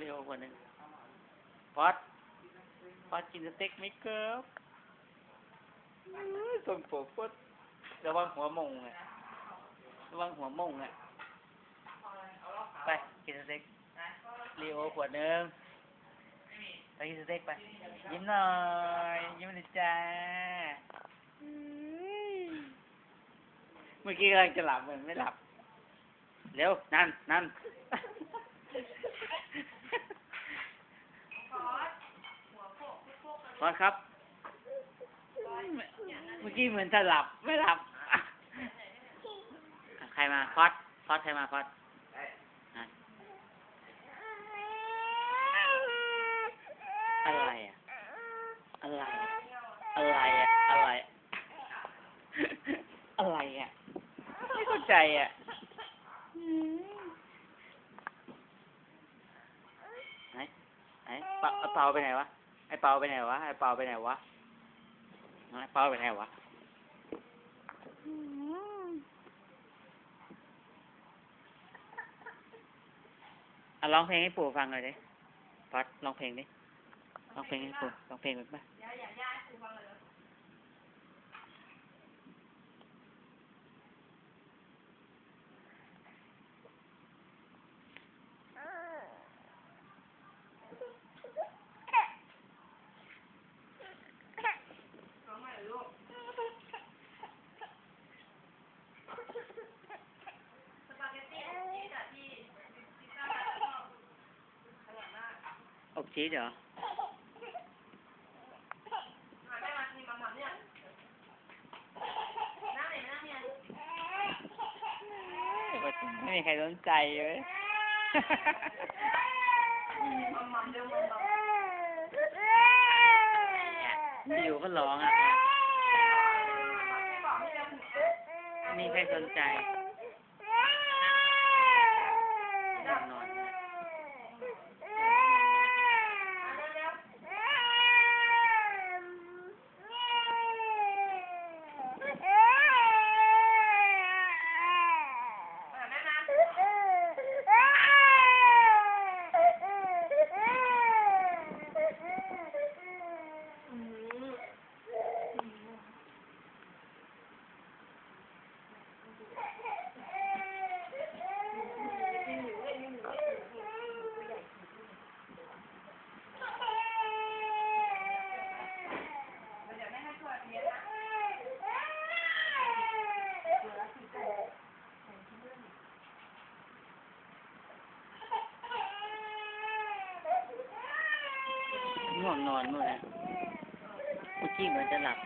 เร็วกว่านึงพอดพอดกินสเต็กไหมครับอื้อส่งผมพดระวังหัวมงอะระวังหัวมงอะ ไปกินสเต็กเรียวขวดหนึงไปกินสเต็กไป ยิ้มหน่อย ยิ้มหน่อยจ้าเมื่อกี้กำลังจะหลับเหมือนไม่หลับ เร็ว นั่น นั่น พอดครับ เมื่อกี้เหมือนจะหลับ ไม่หลับ ใครมาพอดพอดใครมาพอดอะอะไรอะอะไรอะอะไรอะอะไร อะไรอะไม่เข้าใจอะไหนไหนเปาเปาไปไหนวะ ไอเปาไปไหนวะ ไอเปาไปไหนวะ ไอเปาไปไหนวะ อะร้องเพลงให้ปู่ฟังหน่อยดิพัดร้องเพลงดิ ร้องเพลงให้ปู่ร้องเพลงแบบไหมอ บชีสเหรอไม่มีใครสนใจเลยอยู่ก็ร้องอะไม่มีใครสนใจ วงนอนนู่นนะเมื่อกี้เหมือนจะหลับ